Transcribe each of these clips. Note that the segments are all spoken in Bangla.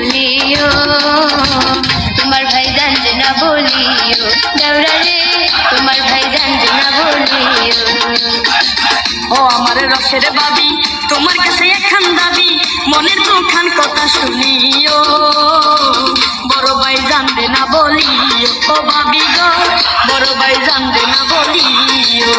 শুনিও তোমার ভাই জানতে না বলিও, দেওরা তোমার ভাই জানতে না বলিও। ও আমার রসের বাবি, তোমার কাছে এখান দাবি, মনের দুখান কথা শুনিও। বড় ভাই জানবে না বলিও, ও ভাবি গো, বড় ভাই জানবে না বলিও।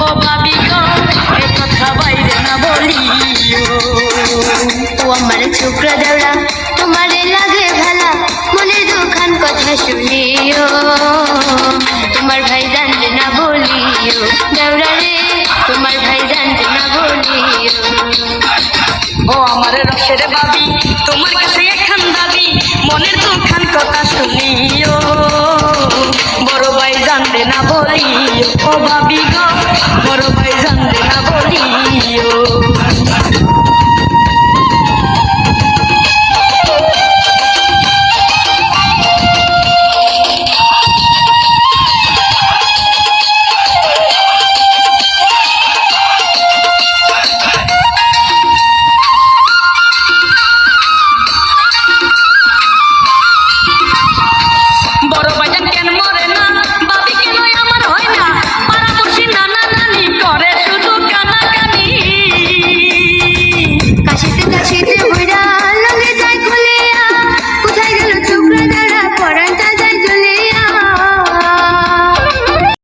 ও কথা বাইরে ও আমার ছোকরা দেওরা তোমারে লাগে ভালা মনের দুখান কথা শুনিও তোমার ভাই বলিও ও ভাবি গো বড় ভাই জানতে না বলিও।